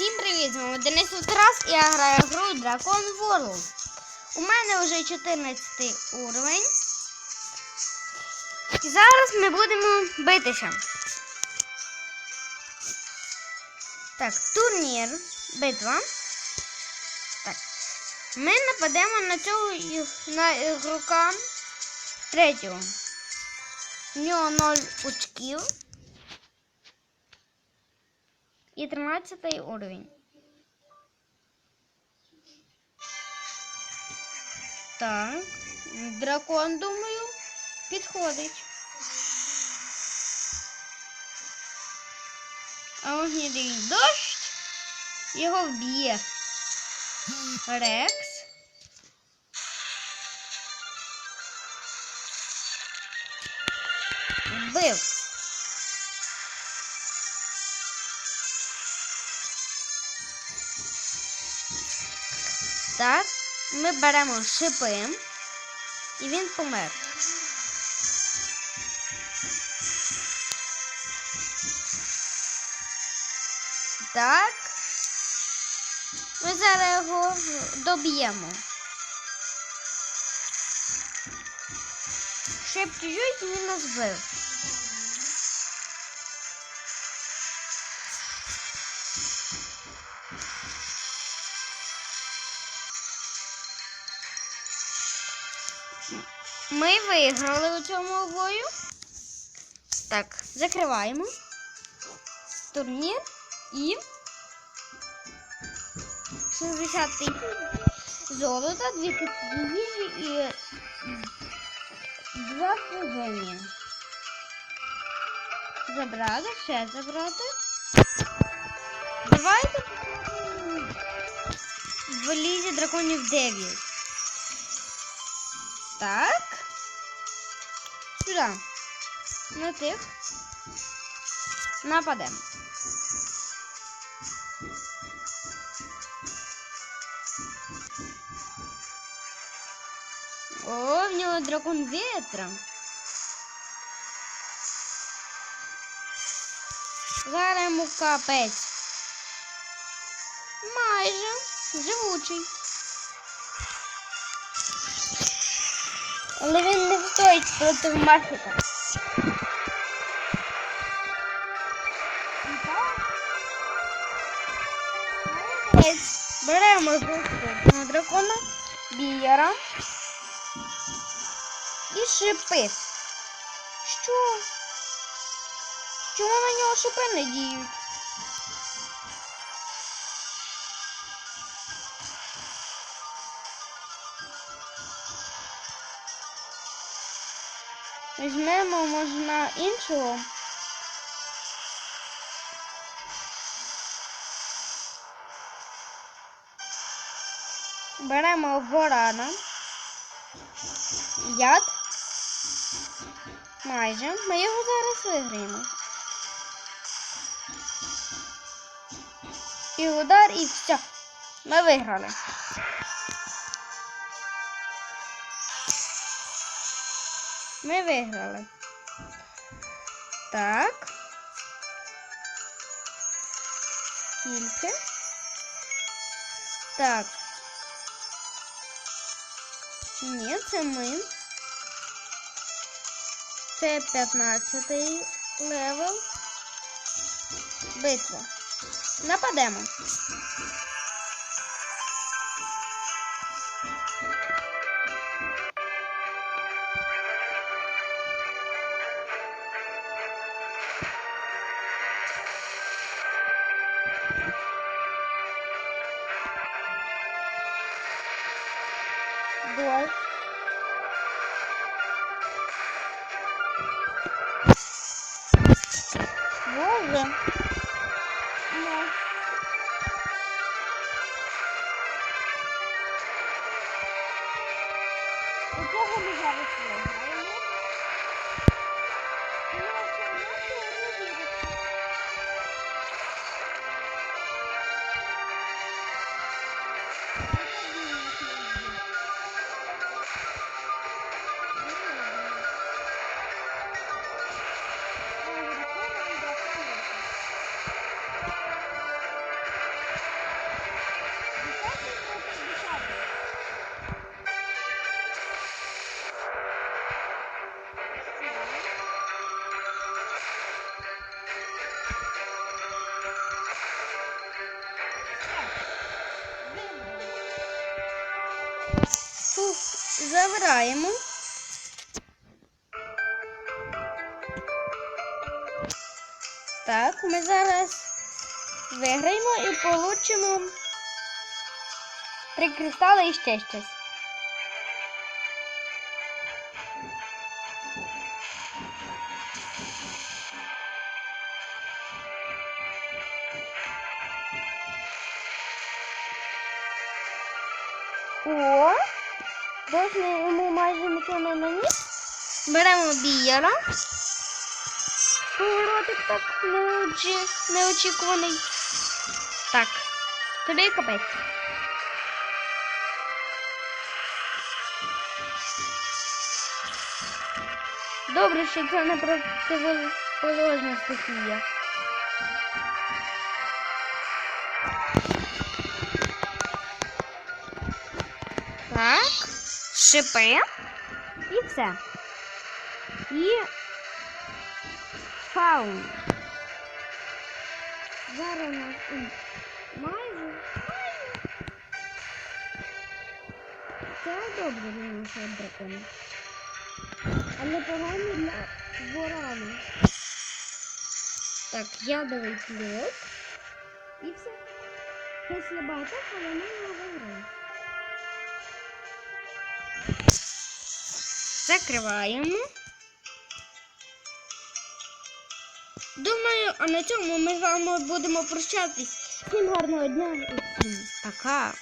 Всім привіт! З вами Денис Тарас і я граю гру Dragon World. У мене вже 14 уровень. І зараз ми будемо битися. Так, турнір, битва. Так. Ми нападемо на цього на ігрока третього. У нього 0 очків. І 13 уровень. Так. Дракон, думаю, підходить. А огнідий дощ його вб'є. Рекс. Вбив. Так, ми беремо шипи, і він помер. Так. Ми зараз його доб'ємо. Шип чуть-чуть він нас вбив. Ми виграли у цьому бою. Так, закриваємо турнір і 60 тисяч золота, 2 їжі і 2 служення. Забрати, ще забрати. Давайте в лізі драконів 9. Так. Сюди. На тих. Нападемо. О, в нього дракон ветра. Зараз йому капець. Майже живучий. Але він не встоїть проти. Молодець. Беремо жовтого дракона, бієра і шипи. Що? Чому на нього шипи не діють? Візьмемо, можна іншого. Беремо ворона. Яд. Майже. Ми його зараз виграємо. І удар, і все. Ми виграли. Ми виграли. Так. Скільки? Так. Ні, це ми. Це 15 левел. Битва. Нападемо. oldu? Забираємо. Так, ми зараз виграємо і получимо три кристали і ще щось. О, ми йому майже нічого не наніс. Беремо бієра. Поворотик так неочі... неочікуваний. Так, тобі капець. Добре, що це не противоположна стихія. Так, шипи і все. І фаун. Зараз у нас майже. Це добре для нашого дракона. Але погано для ворона. Так, ядовий плод. І все. Після багато, але ми його виграємо. Закриваємо. Думаю, а на цьому ми з вами будемо прощатись. Всім гарного дня і пока.